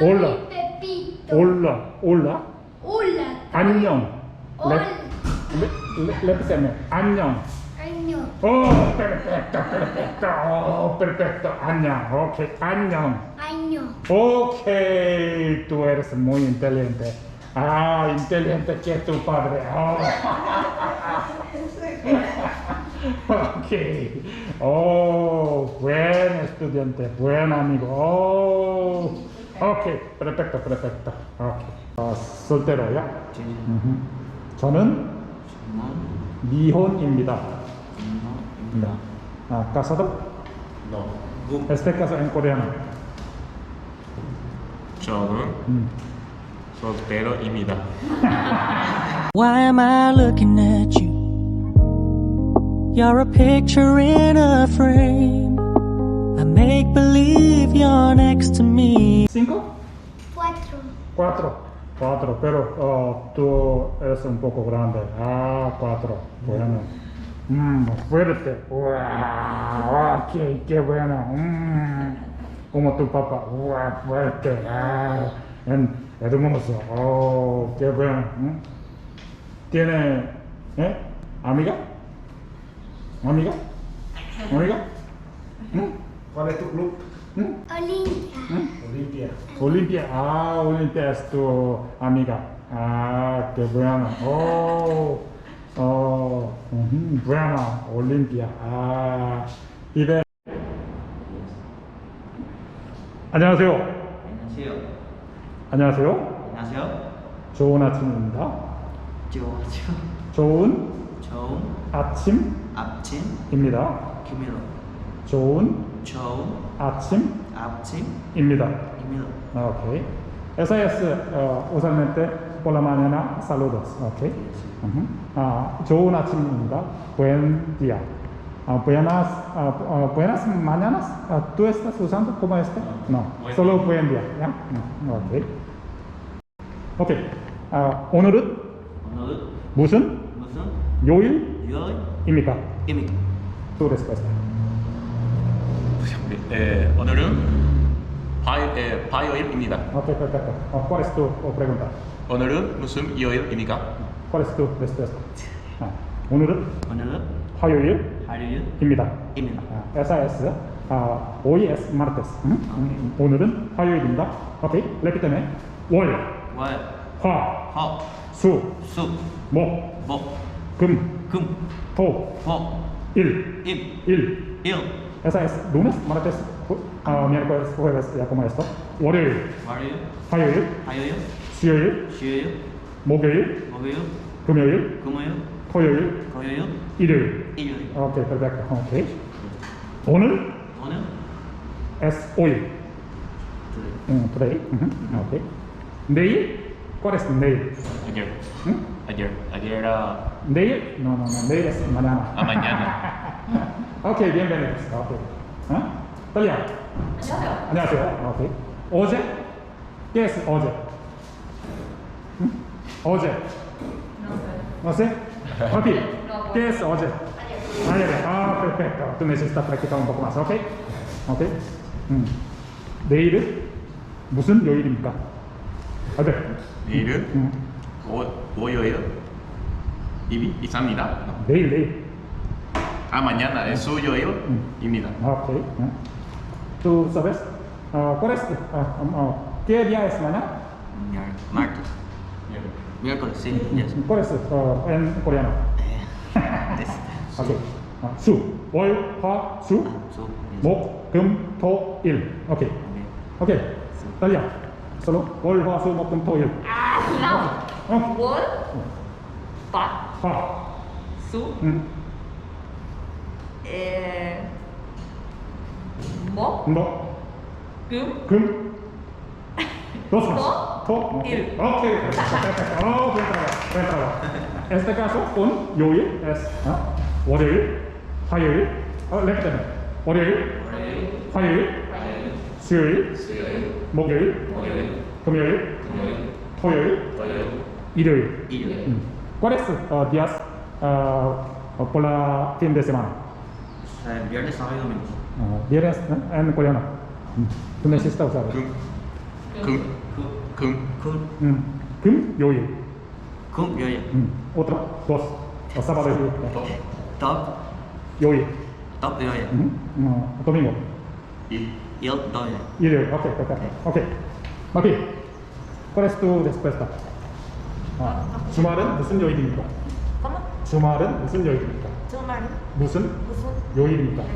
Hola. Pepito. Hola, hola, Hola. 안녕. Hola. Repíteme, 안녕. Año. Oh, perfecto, perfecto, oh, perfecto, 안녕. Ok, 안녕. Año. Ok, tú eres muy inteligente. Ah, inteligente que tu padre. Oh. ok. Oh, buen estudiante, buen amigo. Oh. Ok, perfecto, perfecto. Ok. 어, soltero야? 제 음흠. 저는 미혼입니다. 주문입니다. Ah, casado. No. 국 Este caso en coreano. 저는 음. 솔테로입니다. Why am I looking at you? You're a picture in a frame. I make believe you're next. Cuatro. Cuatro. Pero oh, tú eres un poco grande. Ah, cuatro. Bueno. Mmm, fuerte. Wow, qué, qué bueno. Mm, como tu papá. Wow, fuerte. Ah, en- hermoso. Oh, qué bueno. Mm. ¿Tiene eh, amiga? ¿Amiga? ¿Amiga? ¿Mm? ¿Cuál es tu club? ¿Mm? Olimpia. Olimpia. Olimpia, ah, Olimpia es tu amiga. Ah, qué bueno. Oh, oh, ujú, bueno, Olimpia. Ah, vive. 안녕하세요. 안녕하세요. 안녕하세요. 안녕하세요. 좋은 아침입니다. 좋아요. 좋은 좋은 아침입니다. 아침입니다. 좋은 좋은 아침입니다. 아침입니다. Ah, ok. Esa es uh, usualmente por la mañana saludos. Ok. Ujú. Ah, 좋은 아침입니다. Buen día. Ah, buenas, ah, ah, buenas mañanas. Ah, ¿Tú estás usando como este? No. buen Solo buen día. ¿ya? Mm, Ok. Ok. Ah, 오늘은 오늘 무슨 무슨 요일입니까? 요일입니까? Tu respuesta. 네, 오늘은 예, 화요일입니다. Ok, perfecto. Ah, ¿Cuál es tu oh, pregunta? 오늘은 무슨 요일입니까? ¿Cuál es tu respuesta? Ah, 오늘은 오늘은 화요일 화요일입니다. 입니다. 아, esa es 아, hoy es martes. 응? 응, 오늘은 화요일입니다. 오케이. repíteme. 월, 월, 화, 화, 수, 수, 목, 목, 금, 금, 토, 목, 일, 일, 일. 일, Esa es lunes, martes, ah, miércoles, jueves, ya como esto. 월요일, 월요일, 화요일, 화요일, 수요일, 수요일, 목요일, 목요일, 금요일, 금요일, 토요일, 토요일, 일요일. 일요일. 오케이, perfecto. 오케이. 오늘 오늘 es hoy. 둘, 응, today. 응, 오케이. 내일, ¿cuál es 내일? ayer, 응? ayer, ayer era Neil, no, no, no, Neil es mañana. a mañana. ok, bienvenidos. ¿Ah? Talia. 안녕하세요. 안녕하세요. Ok. 어제? ¿Qué es 어제? 응? 어제. ¿Qué es 어제? Ayer. Ah, perfecto. Tú necesitas practicar un poco más. 음. 내일은 무슨 요일입니까? 아, 네. 내일은 음. 오, 월요일 이, 이상입니다. 내일, 내일. 아, mañana es 수요일입니다. Ok. ¿eh? ¿Tú sabes? Ah, ¿Cuál es? ah, um, ah, ¿Qué día es mañana? 열, martes, miércoles, sí, yes. ¿Cuál es ah, en coreano? 예, 됐어. Ok. Ah, 수, 월, 화, 수, 아, 수, yes. 목, 금, 토, 일. Ok. 오케이. Ok. Talia. Solo 월, 화, 수, 목, 금, 토, 일. 나 어? 월, 밭, 화. 수, 음. 에, 목, 뭐? 금, 금. Dos más. To, To. il. Ok. Perfecto. Oh, buen trabajo. Buen trabajo. En este caso, un 요일 es ¿ah? 월요일, 화요일, 어, repíteme. 월요일, 월요일, 화요일, 화요일, 수요일, 수요일, 목요일, 목요일, 금요일, 금요일, 토요일, 토요일, 일요일. 일요일. Mm. ¿Cuáles uh, días uh, por la fin de semana? 네, viernes, sábado y domingo. Uh, viernes ¿eh? en coreano. Mm. Tú necesitas usar. 금, 금, 금, 금, 음, 금, 요일. 금, 요일. 음, otro, dos. O sábado y domingo. 덕, 요일. 음, 어, domingo. 일, 일, 요일. 일요일. 오케이, perfecto. 오케이. 마피. ¿Cuál es tu respuesta? 아, 주말은 무슨 요일입니까? ¿Cómo? 주말은 무슨 요일입니까? 주말 무슨 무슨 요일입니까? 네.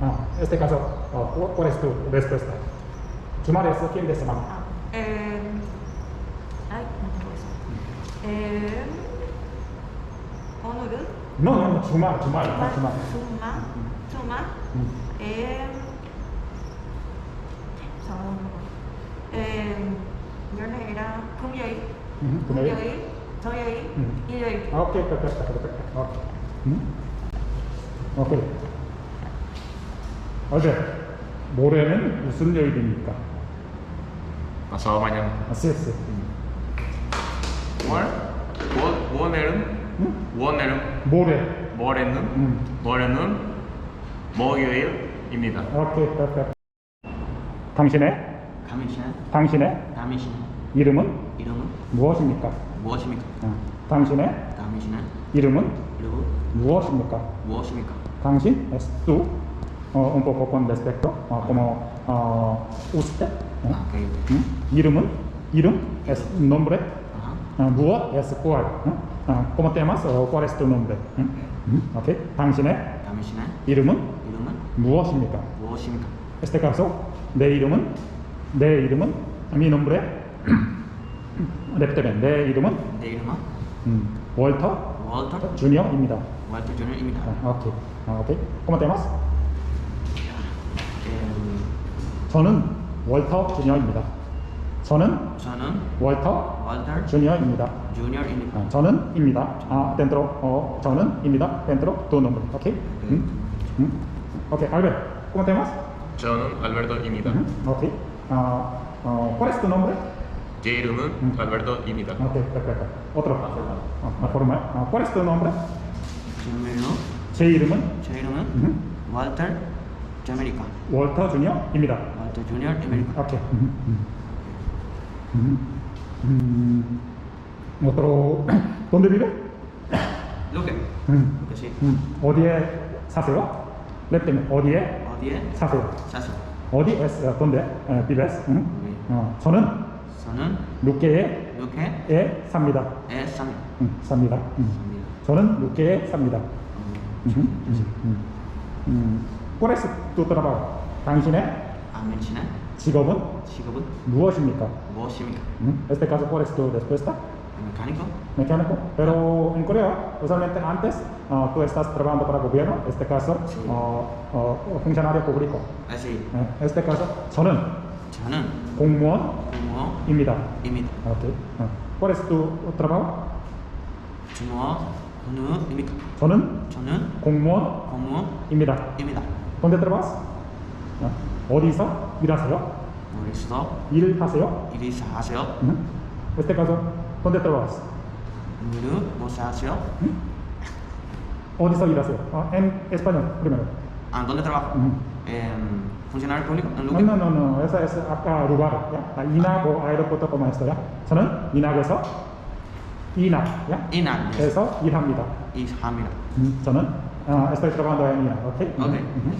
아, este caso, 어, ¿cu- ¿cuál es tu respuesta? 주말에 es fin de semana. 아, ay, no 오늘은 No, no, no, 주말, 주말, 아, 주말. 주말 주말 음. em 잠깐만. em 연애랑 금요일 음, 금요일. 금요일 토요일 음. 일요일 아, 오케이, perfecto, perfecto. 오케이. 음? 오케이. 어제 모레는 무슨 요일입니까? 아싸 마냥. 아시스. 월? 월? 월내름? 월내름? 모레. 모레는? 응. 모레는 목요일입니다. 오케이, 오케이. 당신의 당신의 당신의 당신의 이름은 이름은 무엇입니까? 무엇입니까? 어. 당신의 당신의 이름은 이름은 무엇입니까? 무엇입니까? 당신 S2 어, un poco con respecto, 어, como 어, usted. 어? Okay. 응? 이름은? 이름? es nombre. Uh-huh. 어, 무엇? es cuál. 응? 어, ¿Cómo te llamas? 어, ¿Cuál es tu nombre? 응? 응? Okay. 당신의? 당신의? 이름은? 이름은? 무엇입니까? 무엇입니까? Este caso, 내 이름은? 내 이름은? Mi nombre? repíteme, 내 이름은? 내 이름은? 음, 월터? 월터? 주니어입니다. 월터 주니어입니다. 어, 오케이. 어, 오케이. ¿Cómo te llamas? 저는 월터 주니어입니다. 저는 저는 월터 월터 주니어입니다. 주니어입니다. 아, 저는 입니다. 아, dentro, 어, 저는 입니다. dentro tu nombre. 오케이? 음? 음? 오케이. 알베, ¿cómo te llamas? 저는 알베르토입니다. 음? 오케이. 아, 어, ¿cuál es tu nombre? 제 이름은 알베르토입니다. 오케이, perfecto. Otro. 어, 아, formal. 아, ¿cuál es tu nombre? 제 이름은 제 이름은 음? 월터 자메리카. 월터 주니어입니다. 월터 주니어 아메리카. Ok. Mm. Otro. ¿Dónde vive? 루케. 음. 루케시 음. 어디에 사세요? 랩팀 어디에 어디에 사세요? 사세요? 어디 es uh, donde uh, vives? 음? 네. 어, 저는 저는 루케에 루케 에 삽니다. 삽니다. 음, 삽니다. 음. 삽니다. 저는 루케에 삽니다. 음, 음, 음, 음. 음. ¿Cuál es tu trabajo? 당신의 아멘치는 직업은 직업은 무엇입니까? 무엇입니까? 음. Este caso, ¿cuál es tu respuesta? 메카니커? mecánico, pero en Corea, usualmente antes ah, tú estás trabajando para gobierno, en este caso, Sí. ah, ah, funcionario público. 아시 En este caso, 저는 저는 공무원입니다. 공무원입니다. Okay. ah. ¿Cuál es tu trabajo? 공무원입니까? 저는 저는 공무원입니다. 공무원입니다. ¿Dónde trabajas? Ah, 어디서 일하세요? 머리수도 일하세요? 일이 하세요? 음. En este caso, ¿dónde trabajas? 못 하세요? 어디서 일하세요? Ah, en español, primero. 아, ¿dónde trabaja? Ujú. En funcionario público, No, no, no, no, esa es acá lugar, ¿ya? Ah, 인학 o aeropuerto como esto, ¿ya? 저는 인학에서 인학, ¿ya? 인학, yes. 에서 일합니다. 일합니다. 음, 저는 ah, estoy trabajando en 인학, ¿ok? Ok. Ujú.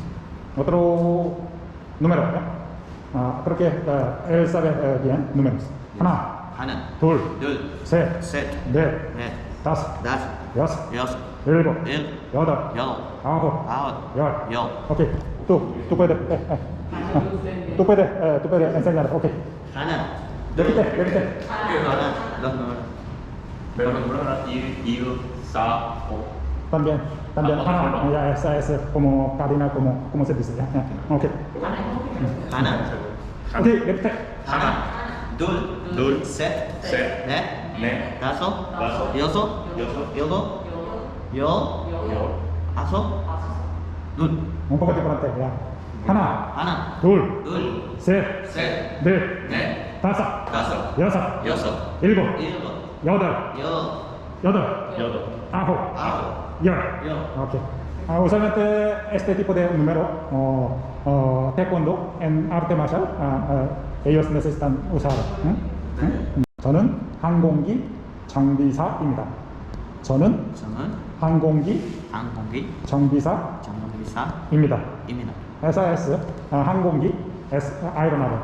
Otro número, ¿ya? Ah, creo que ah, él sabe eh, bien números. 하나, 하나, 둘, 둘, 셋, 셋, 넷, 넷, 다섯, 다섯, 여섯, 여섯, 일곱, 일, 여덟, 여덟, 아홉, 아홉, 열. 열. Ok, tú, tú puedes, eh, eh. Ah, tú puedes, eh, tú puedes enseñar, ok. 하나, Repite, repite. 하나, 너, 너. 메르토는 일, 일, 사, 오. También, también. Ah, Ah, otro, ya, esa es como cadena, como, como se dice. Ya, ya. Ok. 하나, Ok, repite. 하나, 둘, 둘, 셋, 셋, 넷, 넷, 다섯, 다섯, 여섯, 여섯, 여덟, 열, 열, 아홉, 둘, Un poco diferente, ya. 하나, 하나, 둘, 둘, 셋, 셋, 넷, 넷, 다섯, 다섯, 여섯, 여섯, 일곱, 일곱, 여덟, 여, 여덟, 여덟, 아홉, 아홉, 열. 열. Ok. Ah, usualmente este tipo de número, o o taekwondo en arte marcial, ah, ah, ellos necesitan usar. 응? 응? 저는 항공기 정비사입니다. 저는 저는 항공기 항공기 정비사입니다. 정비사입니다. Esa es ah, 항공기 es aeronave.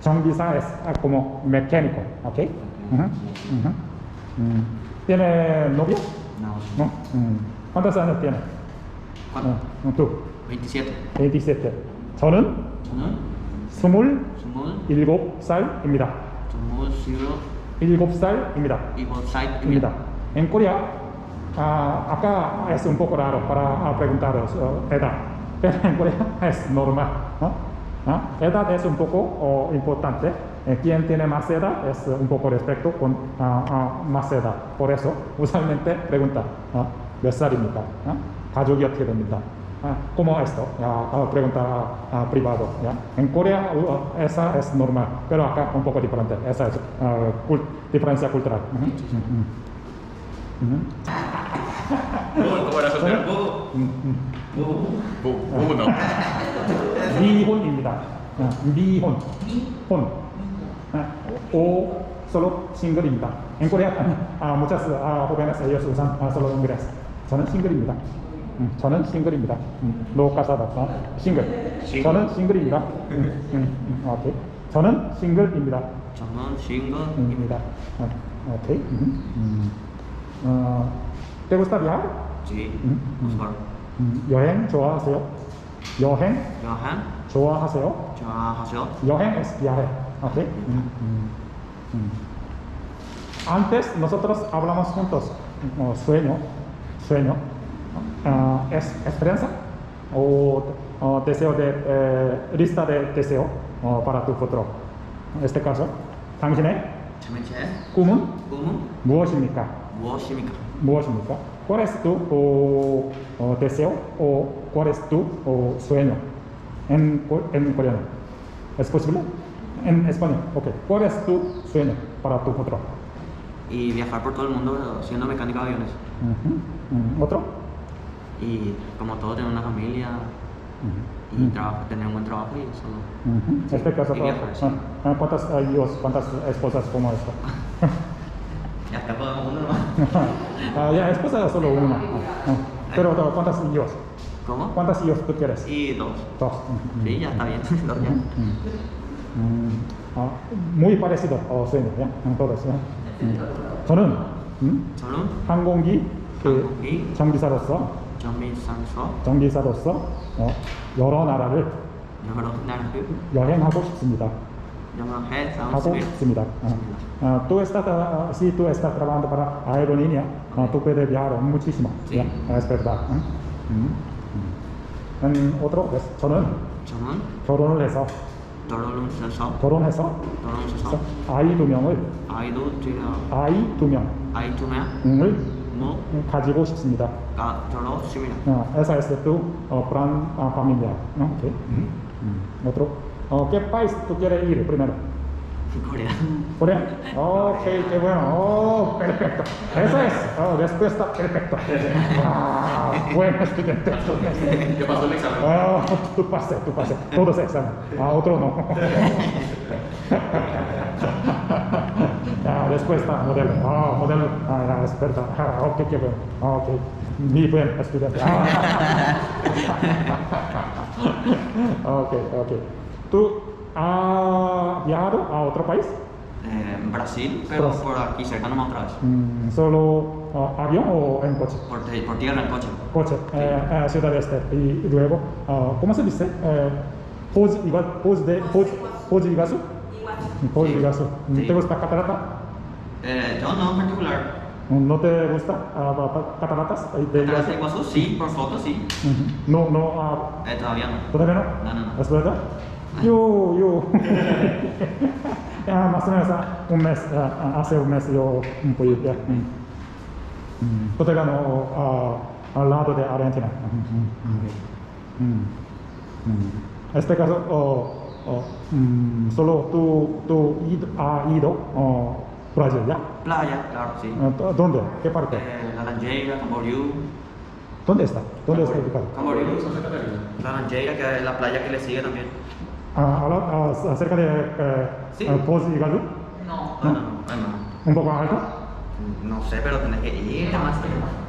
정비사 es ah, como mecánico, ¿ok? Ujú, ujú. Mm. ¿Tiene novia? No. No. Mm. ¿Cuántos años tiene? ¿Cuánto? 어, tú. 27. 27. 저는 저는 27살입니다. 27 7살입니다. 사이트입니다. 입니다. En Corea, ah, acá es un poco raro para ah, preguntaros eh, edad, pero en Corea es normal. ¿no? ¿Ah? Edad es un poco oh, importante. Eh, quien tiene más edad es un poco respecto con ah, ah, más edad. Por eso, usualmente pregunta, ¿ah? ¿몇 살입니까? ¿Ah? 가족이 어떻게 됩니까? Ah, como esto, ah, ah, pregunta ah, privado. ¿ya? En Corea uh, esa es normal, pero acá un poco diferente. Esa es ah, cul- diferencia cultural. Ujú, ujú. Ujú. ¿Cómo, cómo era su 저는 음, ¿Cómo no? 미혼입니다. 아, 미혼. 혼. 아, o solo. En Corea ah, muchas ah, jóvenes ellos usan ah, solo inglés. 저는 싱글입니다. 음, 저는 싱글입니다. 음, casada. 아, 싱글. 저는 싱글입니다. 음, 음, 음, 오케이. 저는 싱글입니다. 저는 싱글 입니다. 아, 오케이. 음, 음. 어, ¿Te gusta viajar? 음, 음. 걸 음, 여행 좋아하세요? 여행 여행 좋아하세요? 좋아하세요? 여행 es viaje. ¿ok? Mm, mm, mm. Antes nosotros hablamos juntos. Oh, sueño, sueño. Ah, ¿Es esperanza? O, o deseo de, eh, lista de deseo oh, para tu futuro. En este caso, 당신의 재밌게 꿈은 꿈은 무엇입니까? 무엇입니까? 무엇입니까? ¿Cuál es tu oh, oh, deseo o cuál es tu oh, sueño? En, co- en coreano. ¿Es posible? En español. Ok. ¿Cuál es tu sueño para tu futuro? Y viajar por todo el mundo siendo mecánico de aviones. ¿Otro? Y como todo, tener una familia y trabajo, tener un buen trabajo y solo. Este caso, Y viajar, sí. ah, ah, ¿cuántas hijos, cuántas esposas como esto? Ya está todo uno nomás. Ah, ya, esposa solo una. Pero ¿cuántas hijos? ¿Cómo? ¿Cuántas hijos tú quieres? Y dos. Dos. Sí, ya está bien. Dos ya. Mm. Mm. 아, muy parecido 어, sueño, 야, 응, todos. 야. 음. 저는 음, 저는 항공기 그 항공기 정비사로서 정비상서 정비사로서 어, 여러 나라를 여러 나라를 여행하고 싶습니다. 여행해 하고. 싶습니다. 어. 아, tú estás, ah, si tú estás trabajando para aerolínea, ah, tú puedes viajar muchísimo. Sí. ya, es verdad. 응? 음, 음. 음, otro, es, 저는 저는 결혼을 해서 결혼해서 결혼해서 결혼해서 아이 두 명을 아이도 제가 아이 두 명을 아이 두 명을 뭐 가지고 싶습니다. 가져왔습니다. Ah, esa es tu oh, plan ah, familiar. ¿no? Ok. Mm. Otro. Oh, ¿Qué país tú quieres ir primero? Corea. Corea. Ok, qué bueno. Oh, perfecto. Eso es. Oh, respuesta perfecto. Ah, buen estudiante. ¿Qué pasó el oh, examen? Oh, tú pasé, tú pasé. Todos examen. Ah, otro no. Ah, respuesta, oh, modelo. Ah, modelo. Ah, la ok, qué bueno. Ah, ok. Mi buen estudiante. Ah. ok, ok. Tú has viajado a otro país? Eh, Brasil, pero Brasil. por aquí cerca nomás otra vez. Mm, ¿Solo ah, avión o en coche? Por, por tierra en coche. coche, eh, eh, Ciudad Este. Y luego, ah, ¿cómo se dice? Eh, pos, igual, pos de, pos, pos de Iguazú. Pos de Sí. Iguazú. Sí. ¿Te gusta catarata? Eh, yo no en particular. ¿No te gusta pa- cataratas de Atrás de Iguazú? Iguazú, sí, por foto sí. Ujú. No, no, ah, Eh, todavía no. ¿todavía no? No, no, no. ¿Es verdad? Yo, yo. ya, más o menos ah, un mes, ah, ah, hace un mes yo un poquito. ya. Mm. Mm. No ah, al lado de Argentina. Mm. Mm. En este caso, oh, oh, mm, solo tú, tú id- has ido oh, Brasil, ¿ya? Playa, claro, sí. Ah, ¿Dónde? ¿Qué parte? Eh, Laranjeira, Camboriú. ¿Dónde está? ¿Dónde está ubicado? Camboriú. Laranjeira, que es la playa que le sigue también. Ah, habla ah, acerca de eh, Sí. eh, y Gazú. No, no, no, no. Un poco alto. No sé, pero tenés que ir más.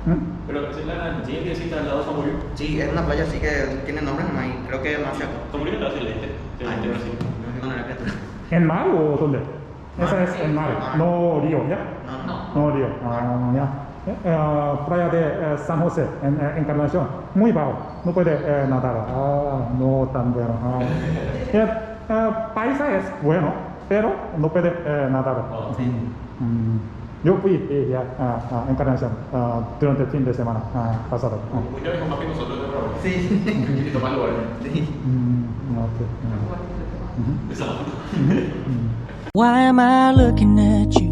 ¿Mm? Pero es la siguiente cita al lado Samuel. Sí, es una playa así que tiene nombre nomás y creo que es más. Samuel está no, no, no, ¿En mar o dónde? Esa es en mar, Mar. no río, ¿ya? no, no. No río. Ah, ya. Playa de eh, San José, en eh, Encarnación, muy bajo, no puede eh, nadar. Ah, no tan bueno. Ah. Eh, paisa es bueno, pero no puede eh, nadar. Oh, sí. Mm, yo fui eh, ya a, a Encarnación ah, durante el fin de semana ah, pasado. Muchas veces más que nosotros de Brasil. Sí. Y tomar lugares. Sí. Mm, ok. Esa foto. Why am I looking at you?